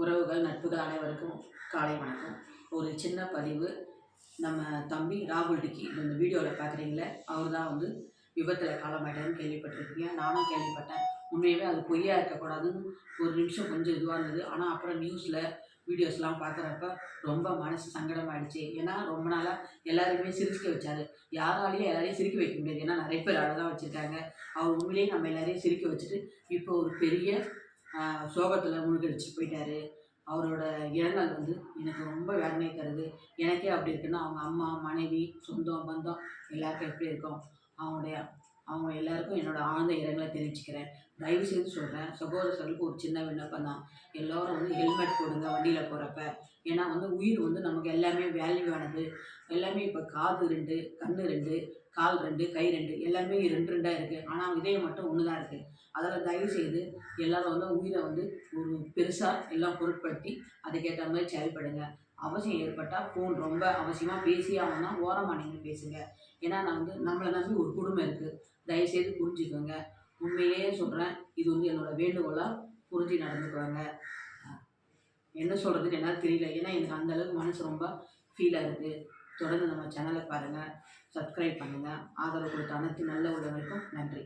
உறவுகள் நட்புகள் அனைவருக்கும் காலை வணக்கம். ஒரு சின்ன பதிவு. நம்ம தம்பி ராகுல் டிக்கி இந்த வீடியோவில் பார்க்குறீங்களே அவர் தான் வந்து விபத்தில் காலமாயிட்டாருன்னு கேள்விப்பட்டிருக்கீங்க. நானும் கேள்விப்பட்டேன். உண்மையாகவே அது பொய்யா இருக்கக்கூடாதுன்னு ஒரு நிமிஷம் கொஞ்சம் இதுவாக இருந்தது. ஆனால் அப்புறம் நியூஸில் வீடியோஸ்லாம் பார்க்குறப்ப ரொம்ப மனசு சங்கடமாயிடுச்சு. ஏன்னா ரொம்ப நாளாக எல்லாருமே சிரிக்க வச்சாரு. யாராலையும் எல்லாரையும் சிரிக்க வைக்க முடியாது. ஏன்னா நிறைய பேர் அழகாக வச்சுருக்காங்க. அவர் உண்மையிலேயே நம்ம எல்லாரையும் சிரிக்க வச்சுட்டு இப்போ ஒரு பெரிய சோகத்தில் முழுகடிச்சு போயிட்டாரு. அவரோட இழந்தால் வந்து எனக்கு ரொம்ப வேதனை தருது. எனக்கே அப்படி இருக்குன்னா அவங்க அம்மா மனைவி சொந்தம் பந்தம் எல்லாருக்கும் எப்படி இருக்கும்? அவங்களுடைய அவங்க எல்லாருக்கும் என்னோட ஆழ்ந்த இரங்கலை தெரிவிச்சுக்கிறேன். தயவு செய்து சொல்கிறேன் சகோதரர்களுக்கு ஒரு சின்ன விண்ணப்பம் தான். எல்லோரும் வந்து ஹெல்மெட் போடுங்க வண்டியில் போகிறப்ப ஏன்னா வந்து உயிர் வந்து நமக்கு எல்லாமே வேல்யூவானது எல்லாமே இப்போ காது ரெண்டு கண் ரெண்டு கால் ரெண்டு கை ரெண்டு எல்லாமே ரெண்டு ரெண்டாக இருக்குது ஆனால் இதயம் மட்டும் ஒன்று தான் இருக்குது அதில் தயவு செய்து எல்லோரும் வந்து உயிரை வந்து ஒரு பெருசாக எல்லாம் பொருட்படுத்தி அதுக்கேற்ற மாதிரி செயல்படுங்க. அவசியம் ஏற்பட்டால் ஃபோன் ரொம்ப அவசியமாக பேசி ஆகணும்னா ஓரமாக நீங்கள் பேசுங்க. ஏன்னா நான் வந்து நம்மளை நம்பி ஒரு குடும்பம் இருக்குது தயவுசெய்து புரிஞ்சுக்கோங்க. உண்மையிலேயே சொல்கிறேன் இது வந்து என்னோடய வேண்டுகோளாக புரிஞ்சு நடந்துக்குவாங்க என்ன சொல்கிறதுன்னு என்னால் தெரியல. ஏன்னா எனக்கு அந்தளவுக்கு மனசு ரொம்ப ஃபீலாக இருக்குது தொடர்ந்து நம்ம சேனலை பாருங்கள் சப்ஸ்கிரைப் பண்ணுங்கள் ஆதரவு கொடுத்த அனைத்து நல்ல உள்ளவர்களுக்கும் நன்றி.